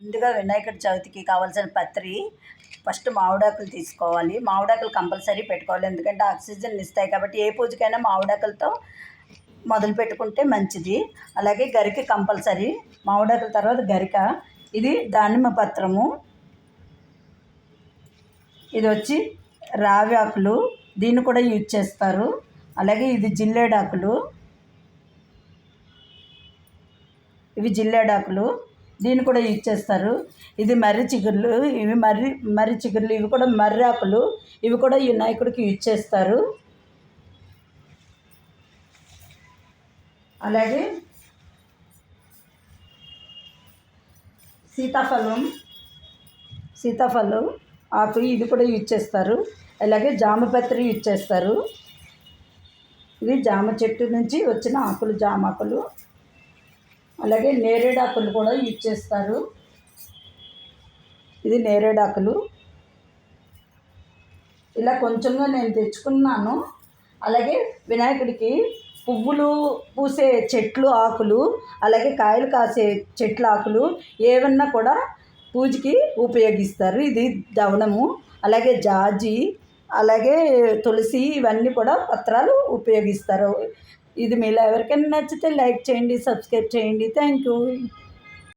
ముందుగా వినాయకుడి చవితికి కావాల్సిన పత్రి ఫస్ట్ మామిడాకులు తీసుకోవాలి. మామిడాకులు కంపల్సరీ పెట్టుకోవాలి. ఎందుకంటే ఆక్సిజన్ ఇస్తాయి కాబట్టి ఏ పూజకైనా మామిడాకులతో మొదలు పెట్టుకుంటే మంచిది. అలాగే గరిక కంపల్సరీ. మామిడాకుల తర్వాత గరిక. ఇది దానిమ్మ పత్రము. ఇది వచ్చి రావి ఆకులు. దీన్ని కూడా యూజ్ చేస్తారు. అలాగే ఇది జిల్లేడాకులు. ఇవి జిల్లేడాకులు. దీన్ని కూడా యూజ్ చేస్తారు. ఇది మర్రి చిగుర్లు ఇవి మర్రి మర్రి చిగుర్లు ఇవి కూడా మర్రి ఆకులు ఇవి కూడా వినాయకుడికి యూజ్ చేస్తారు. అలాగే సీతాఫలం సీతాఫలం ఆకు ఇది కూడా యూజ్ చేస్తారు. అలాగే జామపత్రి యూజ్ చేస్తారు. ఇది జామ చెట్టు నుంచి వచ్చిన ఆకులు జామ ఆకులు. అలాగే నేరేడాకులు కూడా యూజ్ చేస్తారు. ఇది నేరేడాకులు ఇలా కొంచెంగా నేను తెచ్చుకున్నాను. అలాగే వినాయకుడికి పువ్వులు పూసే చెట్లు ఆకులు అలాగే కాయలు కాసే చెట్ల ఆకులు ఏమన్నా కూడా పూజకి ఉపయోగిస్తారు. ఇది దవనము అలాగే జాజి అలాగే తులసి ఇవన్నీ కూడా పత్రాలు ఉపయోగిస్తారు. ఇది మీలో ఎవరికైనా నచ్చితే లైక్ చేయండి సబ్స్క్రైబ్ చేయండి. Thank you